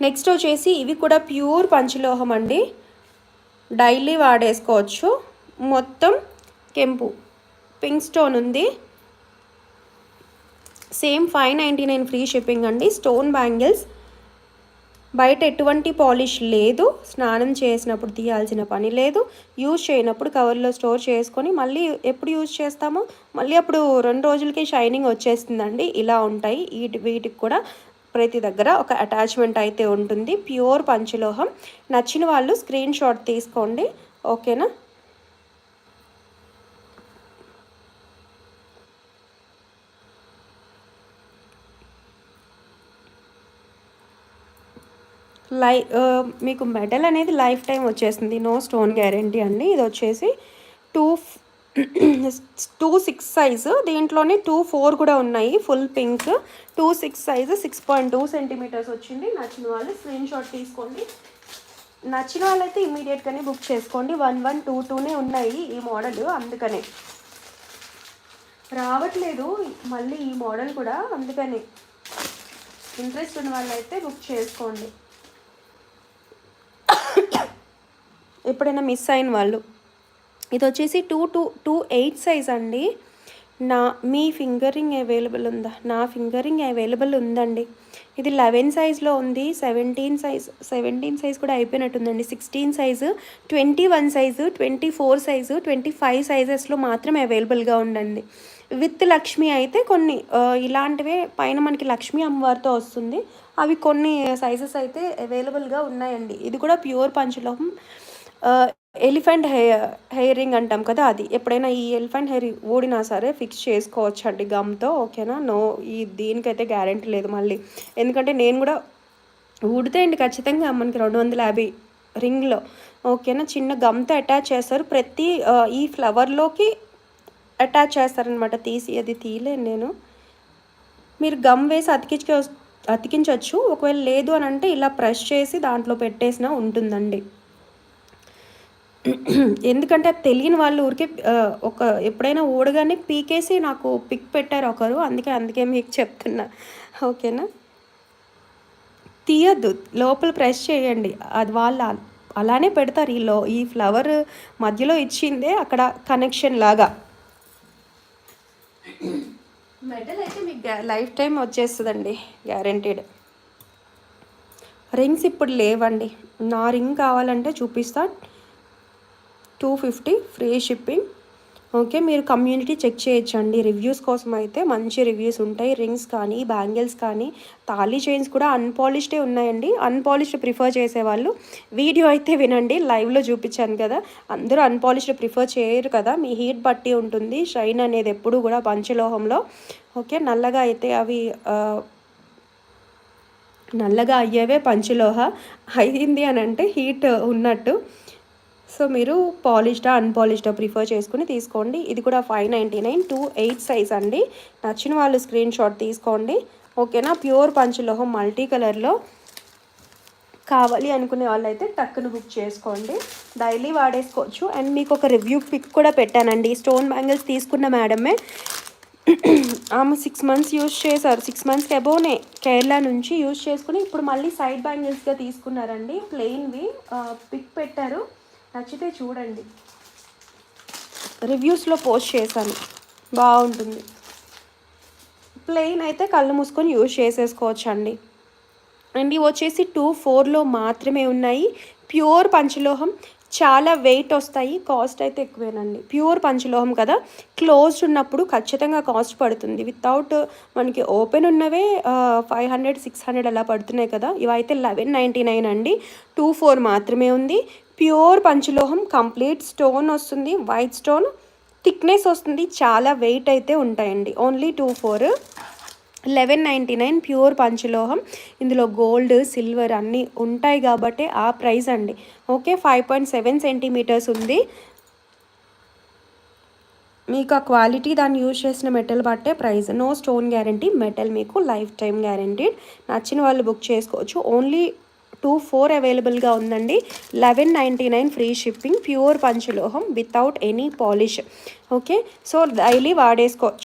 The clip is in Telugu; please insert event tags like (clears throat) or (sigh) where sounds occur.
నెక్స్ట్ వచ్చేసి ఇవి కూడా ప్యూర్ పంచలోహం అండి. డైలీ వాడేసుకోవచ్చు. మొత్తం కెంపు. పింక్ స్టోన్ ఉంది. Same five ninety nine free shipping అండి. స్టోన్ బ్యాంగిల్స్ బయట ఎటువంటి పాలిష్ లేదు. స్నానం చేసినప్పుడు తీయాల్సిన పని లేదు. యూజ్ చేయనప్పుడు కవర్లో స్టోర్ చేసుకొని మళ్ళీ ఎప్పుడు యూజ్ చేస్తామో? మళ్ళీ అప్పుడు రెండు రోజులకి షైనింగ్ వచ్చేస్తుందండి. ఇలా ఉంటాయి. వీటి వీటికి కూడా ప్రతి దగ్గర ఒక అటాచ్మెంట్ అయితే ఉంటుంది. ప్యూర్ పంచలోహం. నచ్చిన వాళ్ళు స్క్రీన్ షాట్ తీసుకోండి. ఓకేనా లై మీకు మెడల్ అనేది లైఫ్ టైం వచ్చేసింది నో స్టోన్ గ్యారంటీ అండి. ఇది వచ్చేసి టూ టూ సిక్స్ సైజు దీంట్లోనే టూ ఫోర్ కూడా ఉన్నాయి. Full pink two six size six point two centimeters వచ్చింది. నచ్చిన వాళ్ళు స్క్రీన్ షాట్ తీసుకోండి. నచ్చిన వాళ్ళైతే ఇమీడియట్గానే బుక్ చేసుకోండి. వన్ వన్ టూ టూనే ఉన్నాయి ఈ మోడల్ అందుకనే. రావట్లేదు. మళ్ళీ ఈ మోడల్ కూడా అందుకనే. ఇంట్రెస్ట్ ఉన్న వాళ్ళైతే బుక్ చేసుకోండి. (coughs) ఎప్పుడైనా మిస్ అయిన వాళ్ళు. ఇది వచ్చేసి two two two eight size అండి. నా మీ ఫింగరింగ్ అవైలబుల్ ఉందా? నా ఫింగరింగ్ అవైలబుల్ ఉందండి. ఇది లెవెన్ సైజ్లో ఉంది. సెవెంటీన్ సైజ్ సెవెంటీన్ సైజ్ కూడా అయిపోయినట్టుందండి. Sixteen size twenty one size twenty four size twenty five సైజెస్లో మాత్రమే అవైలబుల్గా ఉండండి విత్ లక్ష్మి అయితే కొన్ని ఇలాంటివే పైన మనకి లక్ష్మీ అమ్మవారితో వస్తుంది. అవి కొన్ని సైజెస్ అయితే అవైలబుల్గా ఉన్నాయండి. ఇది కూడా ప్యూర్ పంచలోహం. ఎలిఫెంట్ హెయిర్ హెయిర్ రింగ్ అంటాం కదా అది. ఎప్పుడైనా ఈ ఎలిఫెంట్ హెయిర్ ఊడినా సరే ఫిక్స్ చేసుకోవచ్చు అండి గమ్తో ఓకేనా? నో ఈ దీనికైతే గ్యారంటీ లేదు మళ్ళీ. ఎందుకంటే నేను కూడా ఊడితే అండి ఖచ్చితంగా మనకి రెండు వందల యాభై రింగ్లో ఓకేనా? చిన్న గమ్తో అటాచ్ చేస్తారు. ప్రతి ఈ ఫ్లవర్లోకి అటాచ్ చేస్తారనమాట తీసి అది తీయలేను నేను. మీరు గమ్ వేసి అతికించి అతికించవచ్చు ఒకవేళ లేదు అని అంటే ఇలా ప్రెస్ చేసి దాంట్లో పెట్టేసినా ఉంటుందండి. ఎందుకంటే అది తెలియని వాళ్ళు ఊరికే ఒక ఎప్పుడైనా ఊడగానే పీకేసి నాకు పిక్ పెట్టారు ఒకరు. అందుకే అందుకే మీకు చెప్తున్నా. ఓకేనా? తీయద్దు. లోపల ప్రెస్ చేయండి. అది వాళ్ళు అలానే పెడతారు. ఈ లో ఈ ఫ్లవర్ మధ్యలో ఇచ్చిందే అక్కడ కనెక్షన్ లాగా. మెటల్ అయితే మీకు లైఫ్ టైం వచ్చేస్తుందండి. గ్యారంటీడ్. రింగ్స్ ఇప్పుడు లేవండి. నా రింగ్ కావాలంటే చూపిస్తా. Two fifty free shipping. Okay మీరు కమ్యూనిటీ చెక్ చేయొచ్చండి. రివ్యూస్ కోసం అయితే మంచి రివ్యూస్ ఉంటాయి. రింగ్స్ కానీ బ్యాంగిల్స్ కానీ తాళీ చైన్స్ కూడా అన్పాలిష్డే ఉన్నాయండి. అన్పాలిష్డ్ ప్రిఫర్ చేసేవాళ్ళు. వీడియో అయితే వినండి. లైవ్లో చూపించాను కదా. అందరూ అన్పాలిష్డ్ ప్రిఫర్ చేయరు కదా. మీ హీట్ బట్టి ఉంటుంది. షైన్ అనేది ఎప్పుడు కూడా పంచలోహంలో. ఓకే నల్లగా అయితే అవి నల్లగా అయ్యేవే పంచలోహ. అయింది అని అంటే హీట్ ఉన్నట్టు. సో మీరు పాలిష్డా అన్పాలిష్డా ప్రిఫర్ చేసుకుని తీసుకోండి. ఇది కూడా five ninety nine two eight size అండి. నచ్చిన వాళ్ళు స్క్రీన్ షాట్ తీసుకోండి. ఓకేనా ప్యూర్ పంచలోహం మల్టీ కలర్లో కావాలి అనుకునే వాళ్ళైతే టక్కును బుక్ చేసుకోండి. డైలీ వాడేసుకోవచ్చు. అండ్ మీకు ఒక రివ్యూ పిక్ కూడా పెట్టానండి. స్టోన్ బ్యాంగిల్స్ తీసుకున్న మేడమే (clears throat) ఆమె సిక్స్ మంత్స్ యూజ్ చేశారు. సిక్స్ మంత్స్కి అబోనే కేరళ నుంచి యూజ్ చేసుకుని ఇప్పుడు మళ్ళీ సైడ్ బ్యాంగిల్స్గా తీసుకున్నారండి. ప్లెయిన్వి పిక్ పెట్టారు. నచ్చితే చూడండి. రివ్యూస్లో పోస్ట్ చేశాను. బాగుంటుంది. ప్లెయిన్ అయితే కళ్ళు మూసుకొని యూజ్ చేసేసుకోవచ్చు అండి అండ్ ఇవి వచ్చేసి టూ ఫోర్లో మాత్రమే ఉన్నాయి. ప్యూర్ పంచలోహం చాలా వెయిట్ వస్తాయి కాస్ట్ అయితే ఎక్కువేనండి. ప్యూర్ పంచలోహం కదా క్లోజ్డ్ ఉన్నప్పుడు ఖచ్చితంగా కాస్ట్ పడుతుంది. వితౌట్ మనకి ఓపెన్ ఉన్నవే ఫైవ్ హండ్రెడ్ సిక్స్ హండ్రెడ్ అలా పడుతున్నాయి కదా ఇవైతే లెవెన్ నైంటీ నైన్ అండి. టూ ఫోర్ మాత్రమే ఉంది. ప్యూర్ పంచలోహం కంప్లీట్ స్టోన్ వస్తుంది వైట్ స్టోన్. థిక్నెస్ వస్తుంది చాలా వెయిట్ అయితే ఉంటాయండి. Only two four. Eleven ninety nine pure పంచలోహం. ఇందులో గోల్డ్ సిల్వర్ అన్నీ ఉంటాయి కాబట్టి ఆ ప్రైస్ అండి. Okay five point seven centimeters ఉంది. మీకు ఆ క్వాలిటీ దాన్ని యూజ్ చేసిన మెటల్ బట్టే price. No stone guarantee metal మీకు లైఫ్ టైం గ్యారంటీడ్. నచ్చిన వాళ్ళు బుక్ చేసుకోవచ్చు. ఓన్లీ టూ ఫోర్ అవైలబుల్గా ఉందండి. Eleven ninety nine free shipping pure పంచలోహం without any polish. Okay? So daily వాడేసుకోవచ్చు